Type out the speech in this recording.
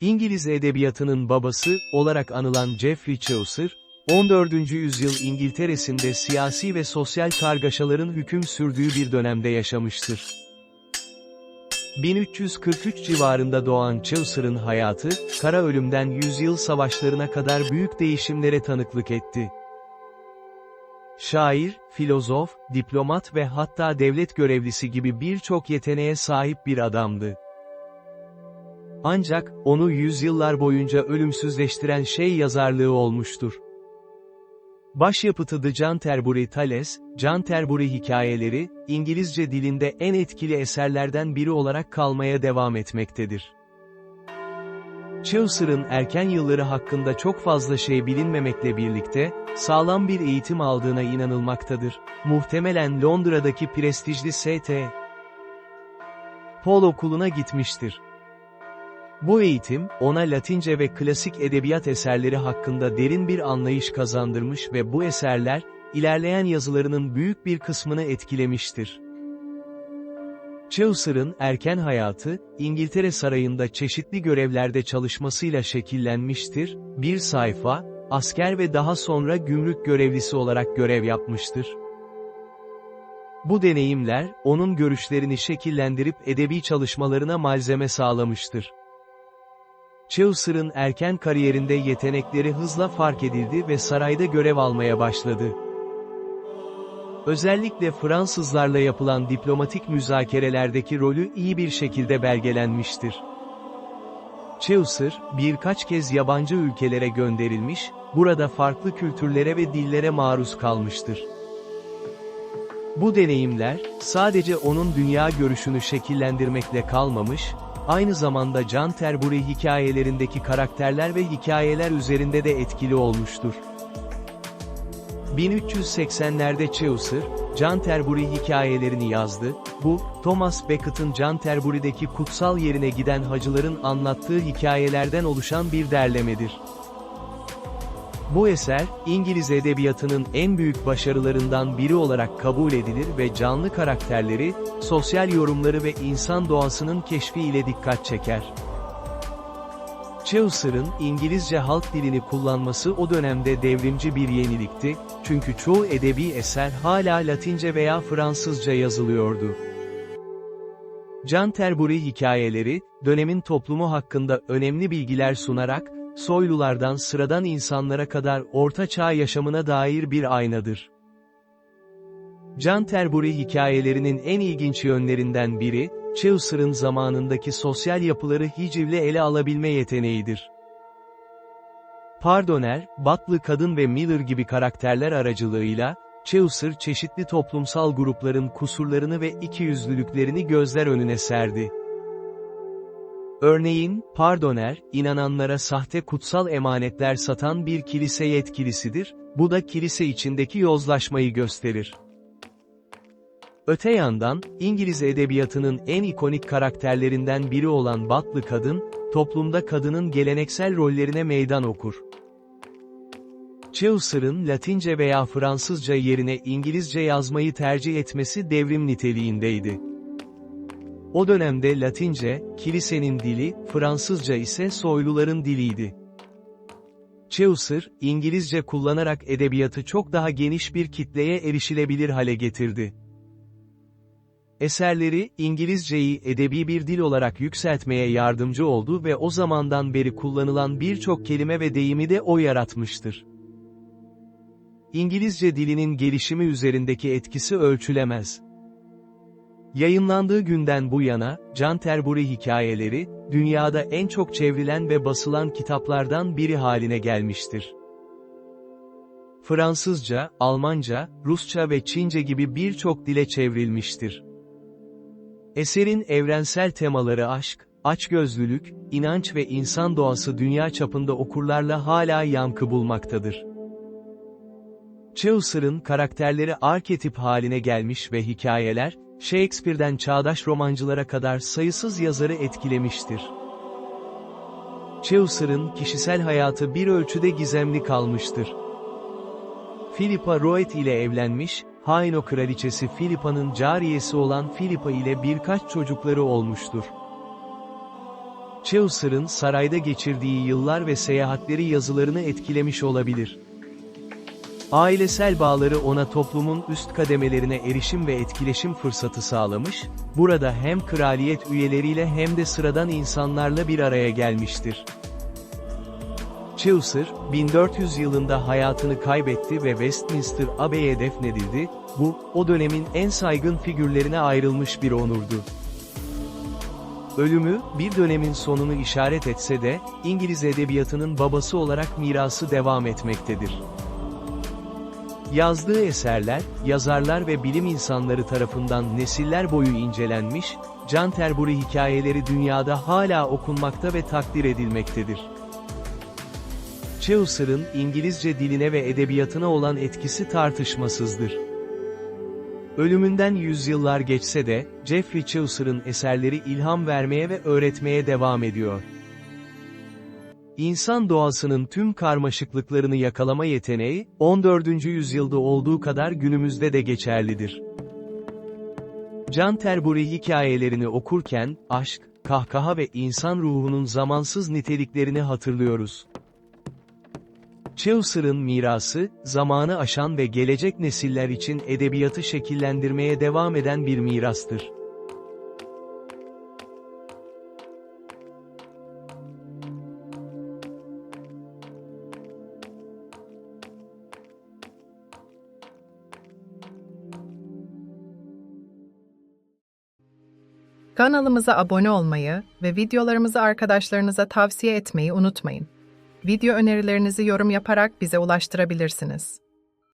İngiliz edebiyatının babası olarak anılan Geoffrey Chaucer, 14. yüzyıl İngiltere'sinde siyasi ve sosyal kargaşaların hüküm sürdüğü bir dönemde yaşamıştır. 1343 civarında doğan Chaucer'ın hayatı, kara ölümden yüzyıl savaşlarına kadar büyük değişimlere tanıklık etti. Şair, filozof, diplomat ve hatta devlet görevlisi gibi birçok yeteneğe sahip bir adamdı. Ancak, onu yüzyıllar boyunca ölümsüzleştiren şey yazarlığı olmuştur. Başyapıtı The Canterbury Tales, Canterbury hikayeleri, İngilizce dilinde en etkili eserlerden biri olarak kalmaya devam etmektedir. Chaucer'ın erken yılları hakkında çok fazla şey bilinmemekle birlikte, sağlam bir eğitim aldığına inanılmaktadır. Muhtemelen Londra'daki prestijli St. Paul okuluna gitmiştir. Bu eğitim, ona Latince ve klasik edebiyat eserleri hakkında derin bir anlayış kazandırmış ve bu eserler, ilerleyen yazılarının büyük bir kısmını etkilemiştir. Chaucer'ın erken hayatı, İngiltere Sarayı'nda çeşitli görevlerde çalışmasıyla şekillenmiştir, bir sayfa, asker ve daha sonra gümrük görevlisi olarak görev yapmıştır. Bu deneyimler, onun görüşlerini şekillendirip edebi çalışmalarına malzeme sağlamıştır. Chaucer'ın erken kariyerinde yetenekleri hızla fark edildi ve sarayda görev almaya başladı. Özellikle Fransızlarla yapılan diplomatik müzakerelerdeki rolü iyi bir şekilde belgelenmiştir. Chaucer, birkaç kez yabancı ülkelere gönderilmiş, burada farklı kültürlere ve dillere maruz kalmıştır. Bu deneyimler, sadece onun dünya görüşünü şekillendirmekle kalmamış, aynı zamanda Canterbury hikayelerindeki karakterler ve hikayeler üzerinde de etkili olmuştur. 1380'lerde Chaucer, Canterbury hikayelerini yazdı, bu, Thomas Beckett'ın Canterbury'deki kutsal yerine giden hacıların anlattığı hikayelerden oluşan bir derlemedir. Bu eser, İngiliz edebiyatının en büyük başarılarından biri olarak kabul edilir ve canlı karakterleri, sosyal yorumları ve insan doğasının keşfi ile dikkat çeker. Chaucer'ın İngilizce halk dilini kullanması o dönemde devrimci bir yenilikti, çünkü çoğu edebi eser hala Latince veya Fransızca yazılıyordu. Canterbury hikayeleri, dönemin toplumu hakkında önemli bilgiler sunarak, soylulardan sıradan insanlara kadar orta çağ yaşamına dair bir aynadır. Canterbury hikayelerinin en ilginç yönlerinden biri, Chaucer'ın zamanındaki sosyal yapıları hicivle ele alabilme yeteneğidir. Pardoner, Batlı kadın ve Miller gibi karakterler aracılığıyla, Chaucer çeşitli toplumsal grupların kusurlarını ve ikiyüzlülüklerini gözler önüne serdi. Örneğin, Pardoner, inananlara sahte kutsal emanetler satan bir kilise yetkilisidir, bu da kilise içindeki yozlaşmayı gösterir. Öte yandan, İngiliz edebiyatının en ikonik karakterlerinden biri olan Batlı kadın, toplumda kadının geleneksel rollerine meydan okur. Chaucer'ın Latince veya Fransızca yerine İngilizce yazmayı tercih etmesi devrim niteliğindeydi. O dönemde Latince, kilisenin dili, Fransızca ise soyluların diliydi. Chaucer, İngilizce kullanarak edebiyatı çok daha geniş bir kitleye erişilebilir hale getirdi. Eserleri, İngilizceyi edebi bir dil olarak yükseltmeye yardımcı oldu ve o zamandan beri kullanılan birçok kelime ve deyimi de o yaratmıştır. İngilizce dilinin gelişimi üzerindeki etkisi ölçülemez. Yayınlandığı günden bu yana, Canterbury hikayeleri, dünyada en çok çevrilen ve basılan kitaplardan biri haline gelmiştir. Fransızca, Almanca, Rusça ve Çince gibi birçok dile çevrilmiştir. Eserin evrensel temaları aşk, açgözlülük, inanç ve insan doğası dünya çapında okurlarla hala yankı bulmaktadır. Chaucer'ın karakterleri arketip haline gelmiş ve hikayeler, Shakespeare'den çağdaş romancılara kadar sayısız yazarı etkilemiştir. Chaucer'ın kişisel hayatı bir ölçüde gizemli kalmıştır. Philippa Roet ile evlenmiş, Haino kraliçesi Philippa'nın cariyesi olan Philippa ile birkaç çocukları olmuştur. Chaucer'ın sarayda geçirdiği yıllar ve seyahatleri yazılarını etkilemiş olabilir. Ailesel bağları ona toplumun üst kademelerine erişim ve etkileşim fırsatı sağlamış, burada hem kraliyet üyeleriyle hem de sıradan insanlarla bir araya gelmiştir. Chaucer, 1400 yılında hayatını kaybetti ve Westminster Abbey'e defnedildi, bu, o dönemin en saygın figürlerine ayrılmış bir onurdu. Ölümü, bir dönemin sonunu işaret etse de, İngiliz edebiyatının babası olarak mirası devam etmektedir. Yazdığı eserler, yazarlar ve bilim insanları tarafından nesiller boyu incelenmiş, Canterbury hikayeleri dünyada hala okunmakta ve takdir edilmektedir. Chaucer'ın İngilizce diline ve edebiyatına olan etkisi tartışmasızdır. Ölümünden yüzyıllar geçse de, Geoffrey Chaucer'ın eserleri ilham vermeye ve öğretmeye devam ediyor. İnsan doğasının tüm karmaşıklıklarını yakalama yeteneği, 14. yüzyılda olduğu kadar günümüzde de geçerlidir. Canterbury hikayelerini okurken, aşk, kahkaha ve insan ruhunun zamansız niteliklerini hatırlıyoruz. Chaucer'ın mirası, zamanı aşan ve gelecek nesiller için edebiyatı şekillendirmeye devam eden bir mirastır. Kanalımıza abone olmayı ve videolarımızı arkadaşlarınıza tavsiye etmeyi unutmayın. Video önerilerinizi yorum yaparak bize ulaştırabilirsiniz.